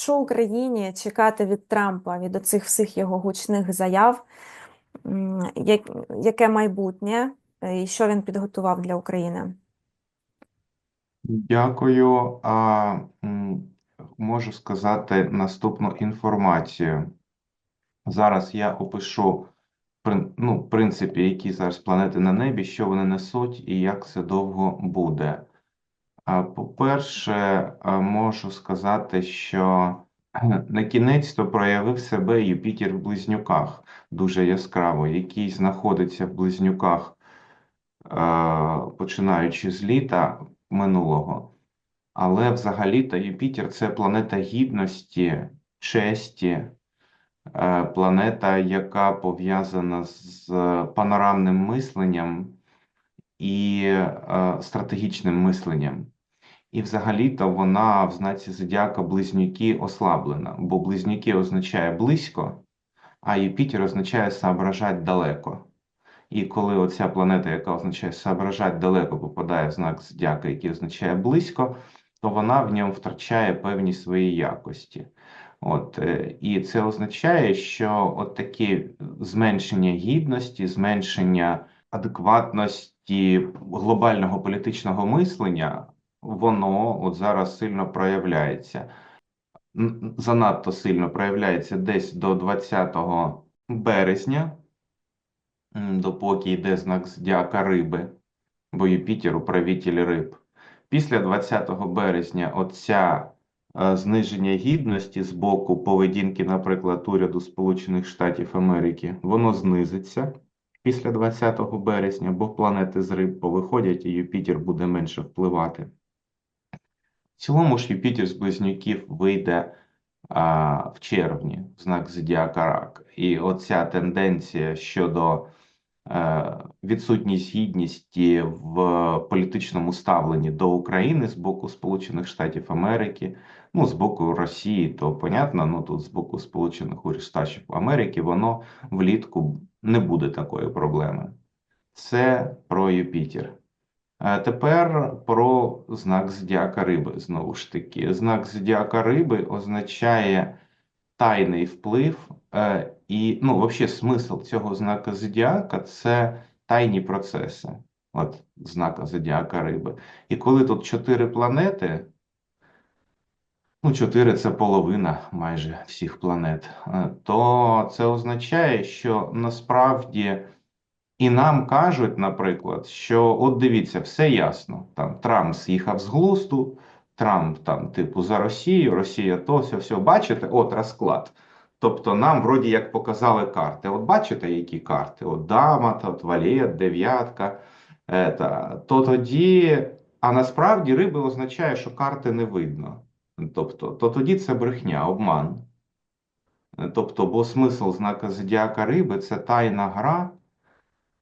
Що Україні чекати від Трампа, від оцих всіх його гучних заяв? Яке майбутнє е, і що він підготував для України? Дякую. А, можу сказати наступну інформацію. Зараз я опишу ну, в принципі, які зараз планети на небі, що вони несуть і як це довго буде. По-перше, можу сказати, що на кінець то проявив себе Юпітер в Близнюках дуже яскраво, який знаходиться в Близнюках, е, починаючи з літа минулого. Але взагалі-то Юпітер це планета гідності, честі, е, планета, яка пов'язана з панорамним мисленням і е, стратегічним мисленням. І взагалі-то вона в знаці зодіака близнюки ослаблена, бо близнюки означає близько, а Юпітер означає соображать далеко. І коли оця планета, яка означає соображать далеко, попадає в знак зодіака, який означає близько, то вона в ньому втрачає певні свої якості. От, е, і це означає, що от такі зменшення гідності, зменшення адекватності глобального політичного мислення, воно от зараз сильно проявляється. Занадто сильно проявляється десь до 20 березня, допоки йде знак зодіака риби, бо Юпітер управитель риб. Після 20 березня оця е, зниження гідності з боку поведінки, наприклад, уряду Сполучених Штатів Америки, воно знизиться після 20 березня, бо планети з риб повиходять, і Юпітер буде менше впливати. Цілому ж Юпітер з близнюків вийде а, в червні в знак Зодіака Рак. І оця тенденція щодо е, відсутність гідності в політичному ставленні до України з боку Сполучених Штатів Америки, ну з боку Росії, то понятно, ну тут з боку Сполучених Штатів Америки, воно влітку не буде такої проблеми. Це про Юпітер. Е, Тепер про знак зодіака риби. Знову ж таки, знак зодіака риби означає тайний вплив, е, і ну, взагалі, смисл цього знака зодіака це тайні процеси. От знака зодіака риби. І коли тут чотири планети, ну, чотири це половина майже всіх планет, е, то це означає, що насправді. І нам кажуть, наприклад, що от дивіться, все ясно. Там Трамп з'їхав з глузду, Трамп там, типу, за Росію, Росія то, все, все. Бачите, от розклад. Тобто нам вроді як показали карти. От бачите, які карти? От дама, от валет, дев'ятка. То тоді, а насправді риби означає, що карти не видно. Тобто, то тоді це брехня, обман. Тобто, бо смисл знака зодіака риби це тайна гра.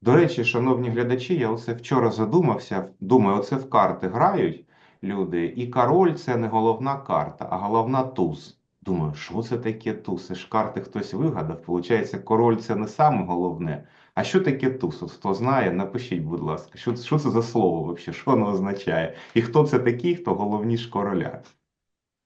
До речі, шановні глядачі, я оце вчора задумався. Думаю, оце в карти грають люди, і король це не головна карта, а головна туз. Думаю, що це таке туз? Це ж карти хтось вигадав. Получається, король це не саме головне. А що таке туз? От Хто знає, напишіть, будь ласка, що, що це за слово взагалі? Що воно означає? І хто це такий, хто головніш короля?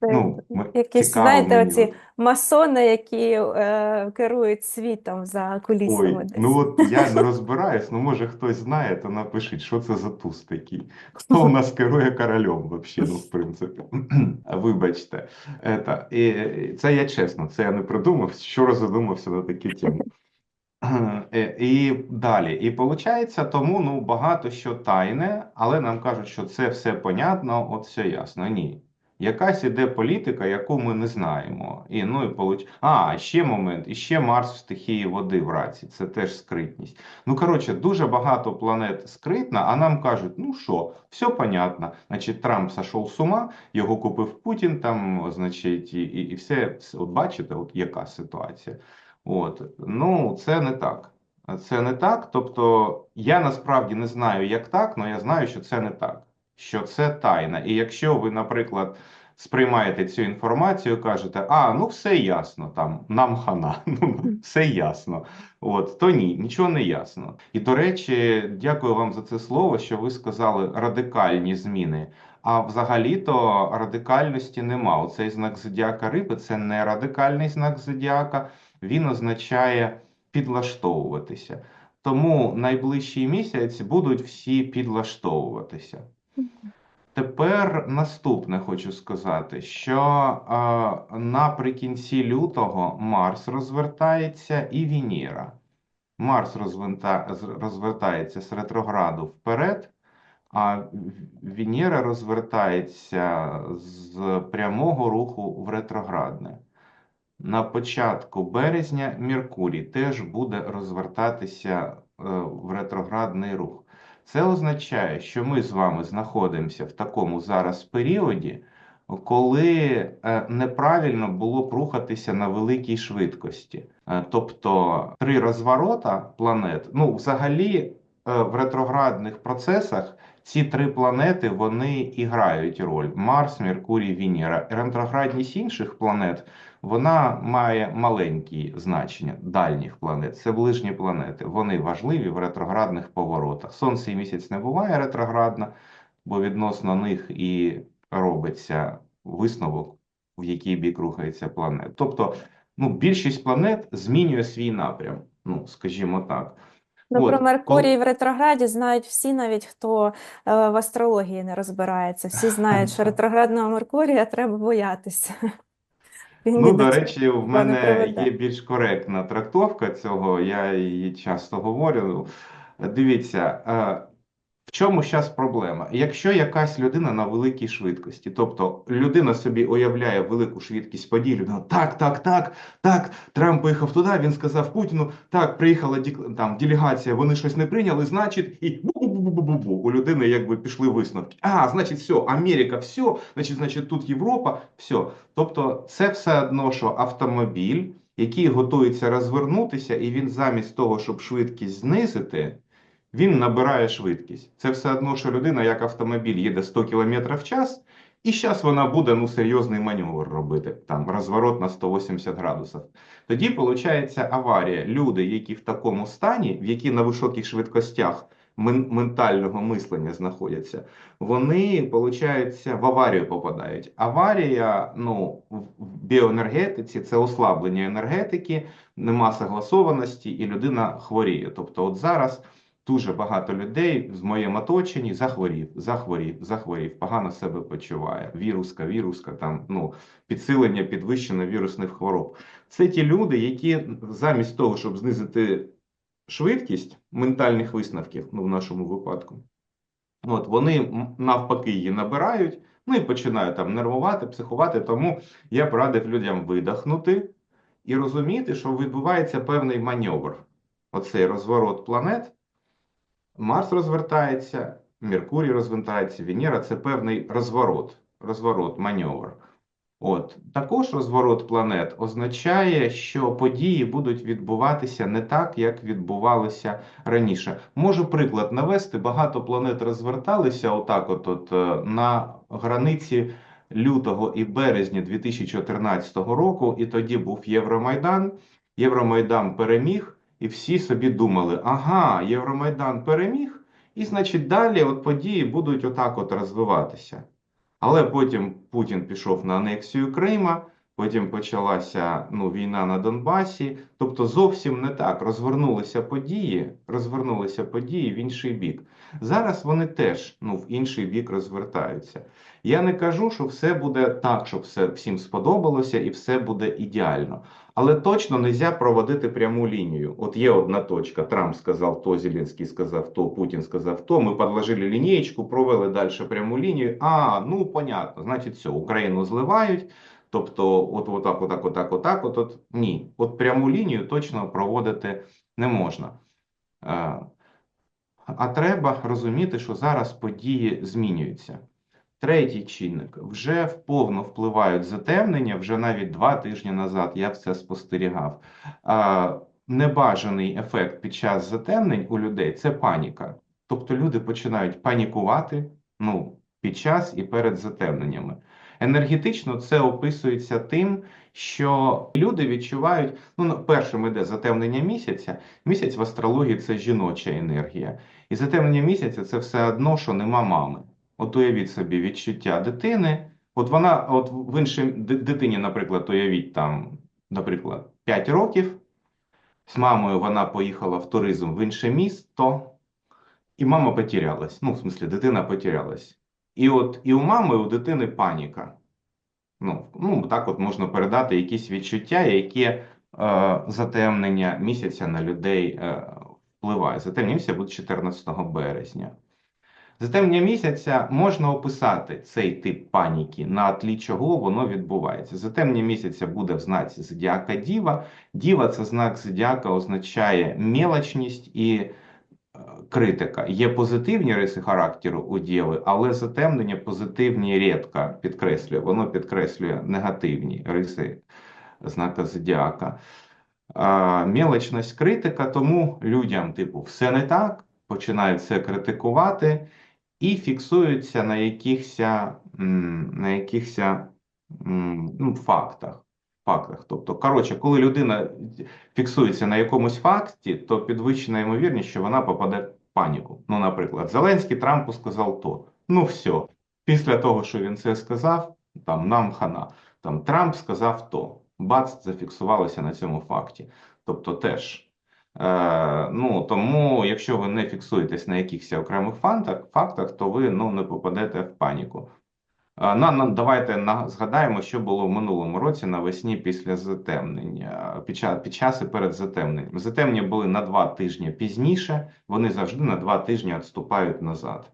Ну, якісь, цікаво знаєте, мені оці масони, які е, керують світом за кулісами Ой, десь. ну от я не розбираюсь, ну може хтось знає, то напишіть, що це за туз такий. Хто у нас керує королем взагалі, ну в принципі. Вибачте. Это, і, це я чесно, це я не придумав, вчора задумався на такі теми. Е, І далі. І виходить, тому ну, багато що тайне, але нам кажуть, що це все понятно, от все ясно. Ні. Якась іде політика, яку ми не знаємо. І, ну, і получ... А, ще момент, і ще Марс в стихії води в раці, це теж скритність. Ну, коротше, дуже багато планет скритна, а нам кажуть, ну що, все понятно. Значить, Трамп сошов з ума, його купив Путін, там, значить, і, і, і все. От бачите, от яка ситуація. От, ну, це не так. Це не так. Тобто, я насправді не знаю, як так, але я знаю, що це не так, що це тайна. І якщо ви, наприклад, сприймаєте цю інформацію, кажете, а, ну все ясно, там, нам хана, ну, все ясно. От, то ні, нічого не ясно. І, до речі, дякую вам за це слово, що ви сказали радикальні зміни. А взагалі-то радикальності нема. Оцей знак зодіака риби це не радикальний знак зодіака, він означає підлаштовуватися. Тому найближчий місяць будуть всі підлаштовуватися. Тепер наступне хочу сказати, що е, наприкінці лютого Марс розвертається і Венера. Марс з- розвертається з ретрограду вперед, а Венера розвертається з прямого руху в ретроградне. На початку березня Меркурій теж буде розвертатися е, в ретроградний рух. Це означає, що ми з вами знаходимося в такому зараз періоді, коли е, неправильно було б рухатися на великій швидкості. Е, Тобто три розворота планет, ну, взагалі, е, в ретроградних процесах ці три планети вони і грають роль: Марс, Меркурій, Венера. Ретроградність інших планет вона має маленькі значення дальніх планет. Це ближні планети. Вони важливі в ретроградних поворотах. Сонце і місяць не буває ретроградно, бо відносно них і робиться висновок, в який бік рухається планета. Тобто, ну, більшість планет змінює свій напрям. Ну, скажімо так. Ну, От, про Меркурій в ретрограді знають всі, навіть хто е, в астрології не розбирається. Всі знають, що ретроградного Меркурія треба боятися. Він Ну, до до речі, в мене є більш коректна трактовка цього, я її часто говорю. Дивіться, е, в чому зараз проблема? Якщо якась людина на великій швидкості, тобто людина собі уявляє велику швидкість подій, людина так, так, так, так, Трамп поїхав туди, він сказав Путіну, так, приїхала там делегація, вони щось не прийняли, значить, і бу-бу-бу-бу-бу-бу. У людини якби пішли висновки. А, значить, все, Америка, все, значить, значить, тут Європа, все. Тобто, це все одно, що автомобіль, який готується розвернутися, і він замість того, щоб швидкість знизити, він набирає швидкість. Це все одно, що людина, як автомобіль, їде 100 км в час, і зараз вона буде ну, серйозний маневр робити, там розворот на 180 градусів. Тоді виходить аварія. Люди, які в такому стані, в які на високих швидкостях мен- ментального мислення знаходяться, вони, виходить, в аварію попадають. Аварія, ну, в біоенергетиці це ослаблення енергетики, нема согласованості, і людина хворіє. Тобто, от зараз дуже багато людей в моєму оточенні захворів, захворів, захворів, погано себе почуває. Віруска, віруска, там, ну, підсилення, підвищення вірусних хвороб. Це ті люди, які замість того, щоб знизити швидкість ментальних висновків, ну, в нашому випадку, От вони навпаки її набирають, ну і починають там нервувати, психувати. Тому я б радив людям видихнути і розуміти, що відбувається певний маневр. Оцей розворот планет. Марс розвертається, Меркурій розвертається, Венера це певний розворот, розворот, маневр. От також розворот планет означає, що події будуть відбуватися не так, як відбувалися раніше. Можу приклад навести: багато планет розверталися отак, от, от е, на границі лютого і березня 2014 року, і тоді був Євромайдан. Євромайдан переміг, і всі собі думали: ага, Євромайдан переміг, і значить далі от події будуть отак от розвиватися. Але потім Путін пішов на анексію Крима, потім почалася ну, війна на Донбасі. Тобто зовсім не так. Розвернулися події, розвернулися події в інший бік. Зараз вони теж ну, в інший бік розвертаються. Я не кажу, що все буде так, щоб все всім сподобалося і все буде ідеально. Але точно не можна проводити пряму лінію. От є одна точка. Трамп сказав то, Зеленський сказав то, Путін сказав то. Ми підложили лінієчку, провели далі пряму лінію. А, ну понятно, значить, все, Україну зливають. Тобто, от отак, отак, отак, отак, от, от ні. От пряму лінію точно проводити не можна. Е, А треба розуміти, що зараз події змінюються. Третій чинник вже вповно впливають затемнення. Вже навіть два тижні назад я це спостерігав. А, небажаний ефект під час затемнень у людей це паніка. Тобто люди починають панікувати ну, під час і перед затемненнями. Енергетично це описується тим, що люди відчувають, ну, першим іде затемнення місяця. Місяць в астрології це жіноча енергія. І затемнення місяця це все одно, що нема мами. От уявіть собі відчуття дитини. От вона, от в іншій дитині, наприклад, уявіть там, наприклад, 5 років. З мамою вона поїхала в туризм в інше місто, і мама потерялась. Ну, в смислі, дитина потерялась. І от і у мами, і у дитини паніка. Ну, ну, так от можна передати якісь відчуття, які е, затемнення місяця на людей е, впливає. Затемнення місяця буде 14 березня. Затемнення місяця можна описати цей тип паніки, на тлі чого воно відбувається. Затемнення місяця буде в знаці зодіака Діва. Діва це знак зодіака, означає мелочність і критика. Є позитивні риси характеру у Діви, але затемнення позитивні рідко підкреслює. Воно підкреслює негативні риси знака зодіака. А, мелочність критика, тому людям, типу, все не так, починають все критикувати і фіксуються на якихось, м, на якихось м, ну, фактах. фактах. Тобто, коротше, коли людина фіксується на якомусь факті, то підвищена ймовірність, що вона попаде паніку. Ну, наприклад, Зеленський Трампу сказав то. Ну, все. Після того, що він це сказав, там нам хана. Там Трамп сказав то. Бац, зафіксувалося на цьому факті. Тобто теж. Е, ну, тому, якщо ви не фіксуєтесь на якихось окремих фактах, фактах, то ви ну, не попадете в паніку. На, давайте на, згадаємо, що було в минулому році навесні після затемнення, під час, під час і перед затемненням. Затемнення були на два тижні пізніше, вони завжди на два тижні відступають назад.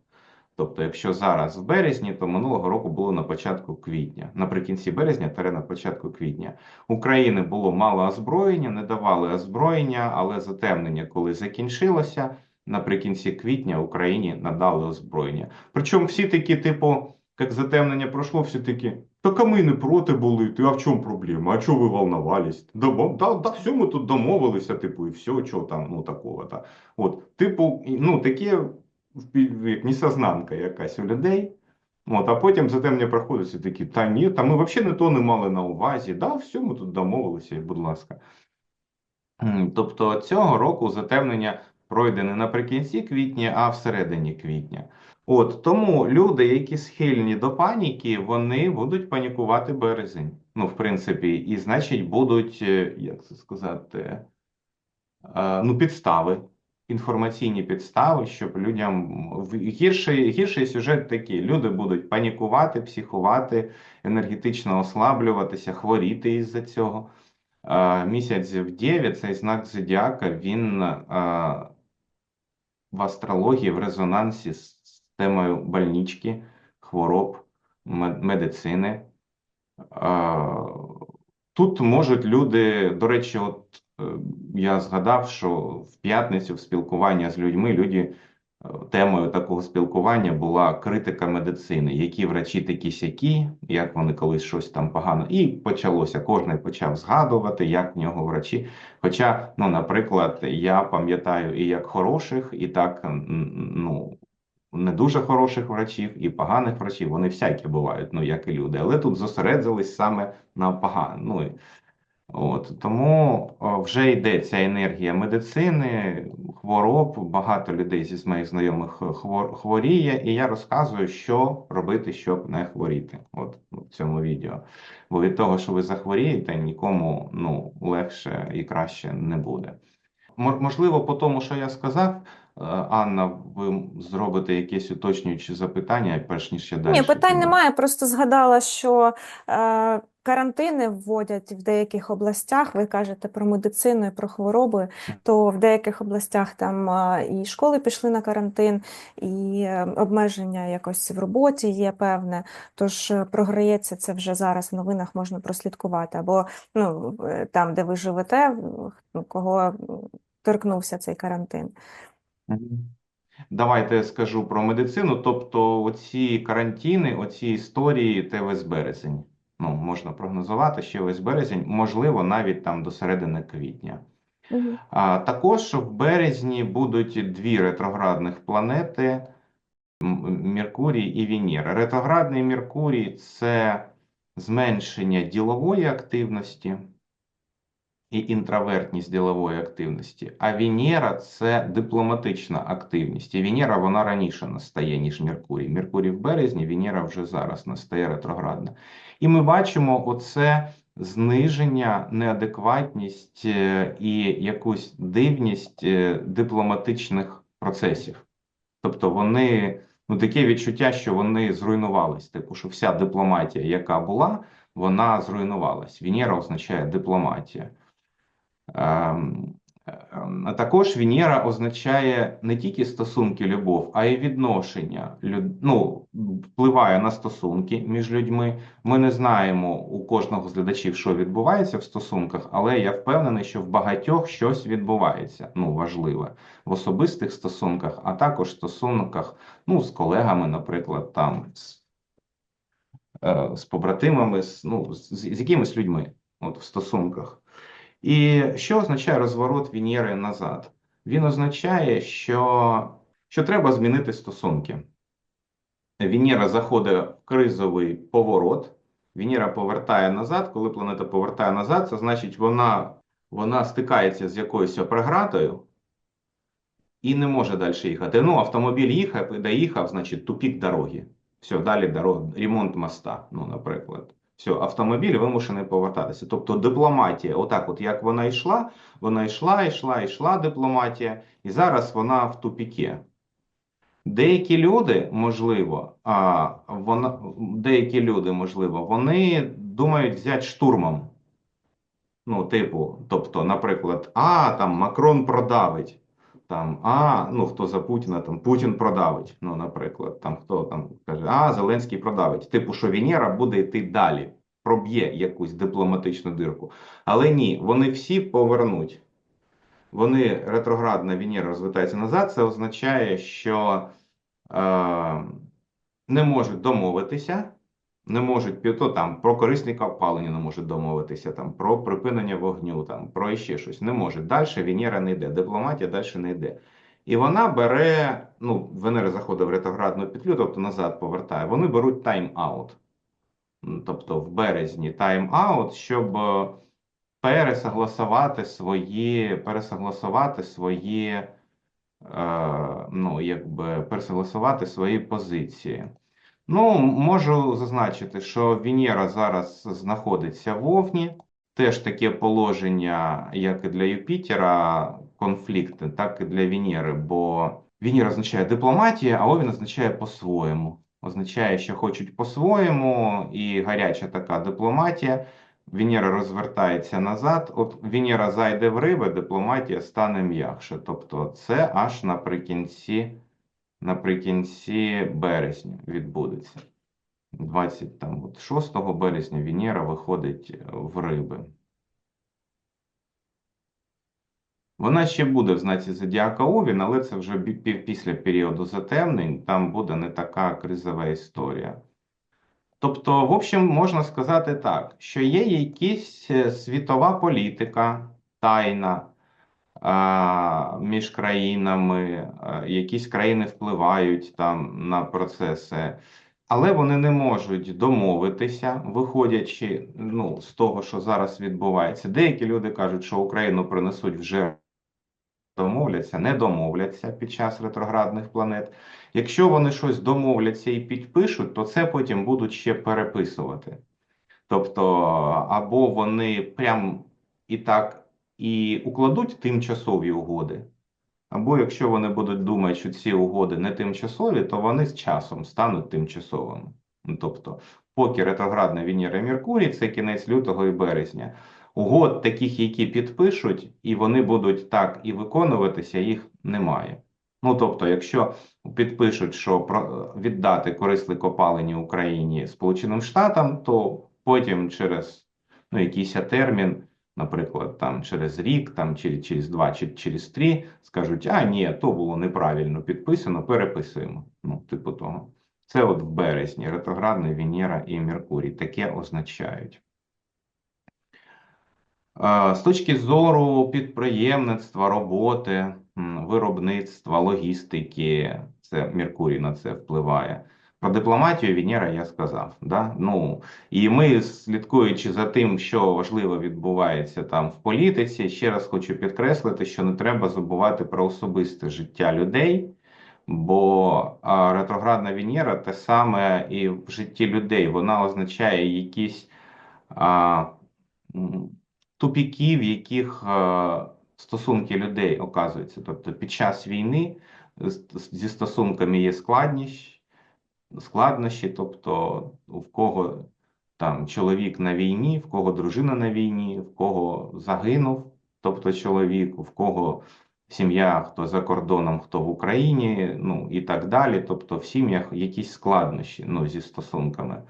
Тобто, якщо зараз в березні, то минулого року було на початку квітня, наприкінці березня та на початку квітня. України було мало озброєння, не давали озброєння, але затемнення, коли закінчилося, наприкінці квітня Україні надали озброєння. Причому всі такі, типу, як затемнення пройшло, всі такі, так а ми не проти були, ти, а в чому проблема? А чого ви волновались? Да, да, да, все, ми тут домовилися, типу, і все, чого там, ну, такого. Та. От, типу, ну, таке як несознанка якась у людей. От, а потім затемнення проходить всі такі, та ні, та ми взагалі не то не мали на увазі. Да, все, ми тут домовилися, будь ласка. Тобто цього року затемнення пройде не наприкінці квітня, а всередині квітня. От тому люди, які схильні до паніки, вони будуть панікувати березень. Ну, в принципі, і значить, будуть, е, як це сказати, е, ну, підстави, інформаційні підстави, щоб людям гірший, гірший сюжет такий: люди будуть панікувати, психувати, енергетично ослаблюватися, хворіти із-за цього. Е, Місяць в Дєві, цей знак зодіака, він в астрології в резонансі з темою больнички, хвороб, мед- медицини. Тут можуть люди, до речі, от е, я згадав, що в п'ятницю в спілкуванні з людьми люди е, темою такого спілкування була критика медицини, які врачі такі сякі, як вони колись щось там погано. І почалося. Кожен почав згадувати, як в нього врачі. Хоча, ну, наприклад, я пам'ятаю і як хороших, і так ну. Не дуже хороших врачів і поганих врачів, вони всякі бувають, ну як і люди. Але тут зосередились саме на поганих. Ну, От тому вже йде ця енергія медицини, хвороб. Багато людей зі моїх знайомих хвор, хворіє, і я розказую, що робити, щоб не хворіти. От в цьому відео. Бо від того, що ви захворієте, нікому ну легше і краще не буде. Мо- Можливо, по тому, що я сказав, е, Анна, ви зробите якесь уточнююче запитання, перш ніж я далі. Ні, питань немає. Просто згадала, що е, карантини вводять в деяких областях. Ви кажете про медицину і про хвороби, то в деяких областях там е, і школи пішли на карантин, і е, обмеження якось в роботі є певне. Тож е, програється це вже зараз в новинах можна прослідкувати. Або ну, е, там, де ви живете, ну, кого торкнувся цей карантин. Давайте я скажу про медицину. Тобто, оці карантини, оці історії, це весь березень. Ну, можна прогнозувати, що весь березень, можливо, навіть там до середини квітня. Мгм. А також в березні будуть дві ретроградних планети Меркурій і Венера. Ретроградний Меркурій це зменшення ділової активності, і інтровертність ділової активності, а Венера це дипломатична активність. І Венера вона раніше настає, ніж Меркурій. Меркурій в березні, Венера вже зараз настає ретроградна. І ми бачимо оце зниження, неадекватність е, і якусь дивність е, дипломатичних процесів. Тобто вони, ну таке відчуття, що вони зруйнувались. Типу, що вся дипломатія, яка була, вона зруйнувалась. Венера означає дипломатія. А також Венера означає не тільки стосунки, любов, а й відношення. Ну, впливає на стосунки між людьми. Ми не знаємо у кожного з глядачів, що відбувається в стосунках, але я впевнений, що в багатьох щось відбувається. Ну, важливе в особистих стосунках, а також стосунках ну, з колегами, наприклад, там з, е, з побратимами, з, ну, з, з якимись людьми от, в стосунках. І що означає розворот Венери назад? Він означає, що, що треба змінити стосунки. Венера заходить в кризовий поворот, Венера повертає назад. Коли планета повертає назад, це значить, вона, вона стикається з якоюсь преградою і не може далі їхати. Ну, автомобіль їхав, доїхав, значить, тупік дороги. Все, далі дорога, ремонт моста, ну, наприклад. Все, автомобіль вимушений повертатися. Тобто дипломатія, отак, от як вона йшла, вона йшла, йшла, йшла дипломатія, і зараз вона в тупікі. Деякі люди, можливо, а, вона, деякі люди, можливо, вони думають взяти штурмом. Ну, типу, тобто, наприклад, а там Макрон продавить. Там, а, ну хто за Путіна, там Путін продавить. Ну, наприклад, там хто там каже, а Зеленський продавить. Типу, що Венера буде йти далі, проб'є якусь дипломатичну дирку. Але ні, вони всі повернуть. Вони ретроградна Венера розвитається назад. Це означає, що е, не можуть домовитися, не можуть то там про корисні копалення не можуть домовитися, там про припинення вогню, там про ще щось. Не можуть. Далі Венера не йде, дипломатія далі не йде. І вона бере, ну, Венера заходить в ретроградну петлю, тобто назад повертає. Вони беруть тайм-аут. Тобто в березні тайм-аут, щоб е, пересогласувати свої, пересогласувати свої, е, ну, якби пересогласувати свої позиції. Ну, можу зазначити, що Венера зараз знаходиться в Овні. Теж таке положення, як і для Юпітера, конфлікти, так і для Венери, бо Венера означає дипломатія, а Овін означає по-своєму. Означає, що хочуть по-своєму, і гаряча така дипломатія. Венера розвертається назад. От Венера зайде в риби, дипломатія стане м'якше. Тобто це аж наприкінці наприкінці березня відбудеться. 26 березня Венера виходить в риби. Вона ще буде в знаці Зодіака Овін, але це вже після періоду затемнень, там буде не така кризова історія. Тобто, в общем, можна сказати так, що є якась е, світова політика, тайна, між країнами, якісь країни впливають там на процеси, але вони не можуть домовитися, виходячи ну, з того, що зараз відбувається. Деякі люди кажуть, що Україну принесуть вже домовляться, не домовляться під час ретроградних планет. Якщо вони щось домовляться і підпишуть, то це потім будуть ще переписувати. Тобто, або вони прям і так і укладуть тимчасові угоди, або якщо вони будуть думати, що ці угоди не тимчасові, то вони з часом стануть тимчасовими. Ну, Тобто, поки ретроградна Венера і Меркурій, це кінець лютого і березня. Угод таких, які підпишуть, і вони будуть так і виконуватися, їх немає. Ну, тобто, якщо підпишуть, що віддати корисні копалині Україні Сполученим Штатам, то потім через ну, якийсь термін, наприклад, там через рік, там через, через два чи через три, скажуть, а ні, то було неправильно підписано, переписуємо. Ну, типу того. Це от в березні ретроградна Венера і Меркурій таке означають. З точки зору підприємництва, роботи, виробництва, логістики, це Меркурій на це впливає. Про дипломатію Венера я сказав. Да? Ну, і ми, слідкуючи за тим, що важливо відбувається там в політиці, ще раз хочу підкреслити, що не треба забувати про особисте життя людей, бо ретроградна Венера те саме і в житті людей. Вона означає якісь а, тупіки, в яких а, стосунки людей оказуються. Тобто під час війни зі стосунками є складність складнощі, тобто в кого там чоловік на війні, в кого дружина на війні, в кого загинув, тобто чоловік, в кого сім'я, хто за кордоном, хто в Україні, ну і так далі. Тобто в сім'ях якісь складнощі ну, зі стосунками.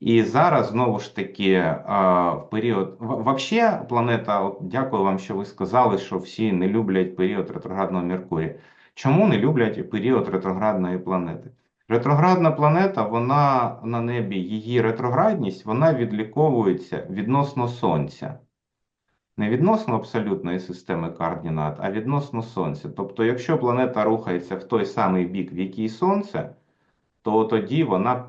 І зараз знову ж таки в період вообще планета, от дякую вам, що ви сказали, що всі не люблять період ретроградного Меркурія. Чому не люблять період ретроградної планети? Ретроградна планета, вона на небі, її ретроградність, вона відліковується відносно Сонця. Не відносно абсолютної системи координат, а відносно Сонця. Тобто, якщо планета рухається в той самий бік, в який Сонце, то тоді вона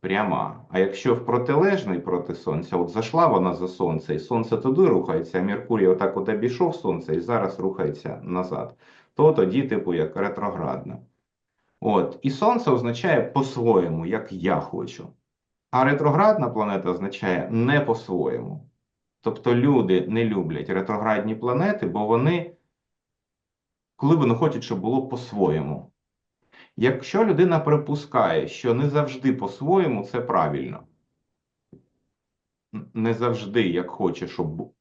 пряма. А якщо в протилежний проти Сонця, от зайшла вона за Сонце, і Сонце туди рухається, а Меркурій отак от обійшов Сонце і зараз рухається назад, то тоді, типу, як ретроградна. От, і Сонце означає по-своєму, як я хочу. А ретроградна планета означає не по-своєму. Тобто люди не люблять ретроградні планети, бо вони, коли вони хочуть, щоб було по-своєму. Якщо людина припускає, що не завжди по-своєму, це правильно. Не завжди, як хоче, щоб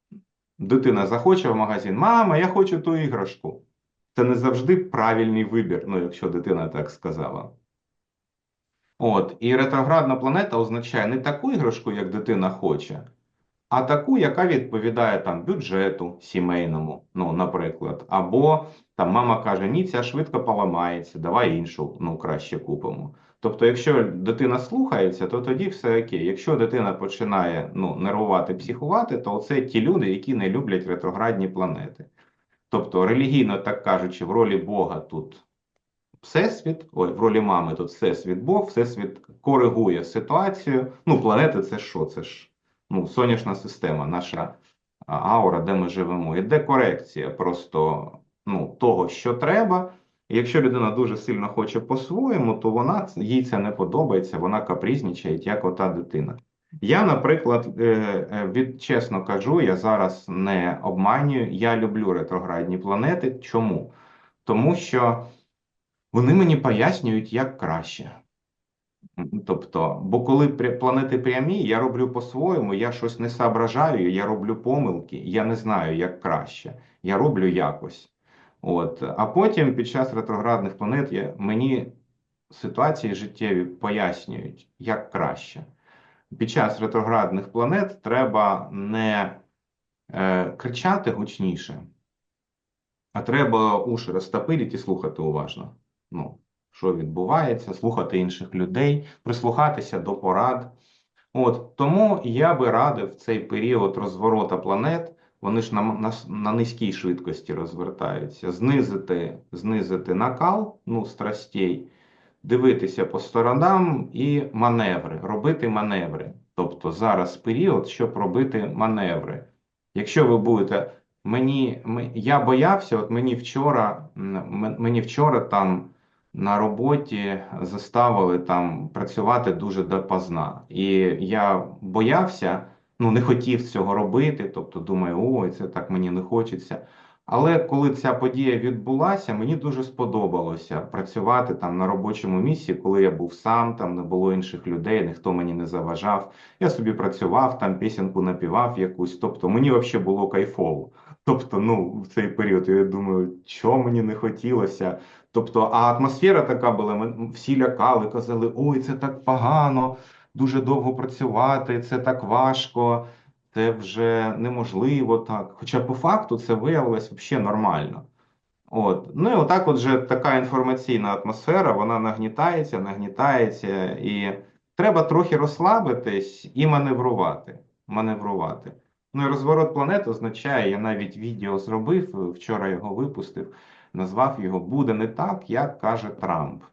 дитина захоче в магазин, мама, я хочу ту іграшку. Це не завжди правильний вибір, ну, якщо дитина так сказала. От, і ретроградна планета означає не таку іграшку, як дитина хоче, а таку, яка відповідає там бюджету сімейному, ну, наприклад. Або там мама каже: ні, ця швидко поламається, давай іншу, ну, краще купимо. Тобто, якщо дитина слухається, то тоді все окей. Якщо дитина починає ну, нервувати, психувати, то це ті люди, які не люблять ретроградні планети. Тобто, релігійно так кажучи, в ролі Бога тут Всесвіт, ой, в ролі мами тут Всесвіт Бог, Всесвіт коригує ситуацію. Ну, планети це що? Це ж ну, сонячна система, наша аура, де ми живемо. Іде корекція просто ну, того, що треба. Якщо людина дуже сильно хоче по-своєму, то вона їй це не подобається, вона капризнічає, як ота дитина. Я, наприклад, е, е, від чесно кажу, я зараз не обманюю, я люблю ретроградні планети. Чому? Тому що вони мені пояснюють, як краще. Тобто, бо коли планети прямі, я роблю по-своєму, я щось не соображаю, я роблю помилки, я не знаю, як краще. Я роблю якось. От. А потім під час ретроградних планет я, мені ситуації життєві пояснюють, як краще. Під час ретроградних планет треба не е, кричати гучніше, а треба уші розтопирити і слухати уважно. Ну, що відбувається, слухати інших людей, прислухатися до порад. От тому я би радив цей період розворота планет, вони ж на, на, на низькій швидкості розвертаються, знизити, знизити накал ну, страстей, дивитися по сторонам і маневри, робити маневри. Тобто зараз період, щоб робити маневри. Якщо ви будете мені, я боявся, от мені вчора, мені вчора там на роботі заставили там працювати дуже допоздна. І я боявся, ну не хотів цього робити. Тобто думаю, ой, це так мені не хочеться. Але коли ця подія відбулася, мені дуже сподобалося працювати там на робочому місці, коли я був сам, там не було інших людей, ніхто мені не заважав. Я собі працював, там пісеньку напівав якусь. Тобто мені взагалі було кайфово. Тобто, ну, в цей період я думаю, що мені не хотілося. Тобто, а атмосфера така була, ми всі лякали, казали, ой, це так погано, дуже довго працювати, це так важко, це вже неможливо так. Хоча по факту це виявилось взагалі нормально. От. Ну і отак от же така інформаційна атмосфера, вона нагнітається, нагнітається, і треба трохи розслабитись і маневрувати. маневрувати. Ну і розворот планет означає, я навіть відео зробив, вчора його випустив, назвав його Буде не так, як каже Трамп.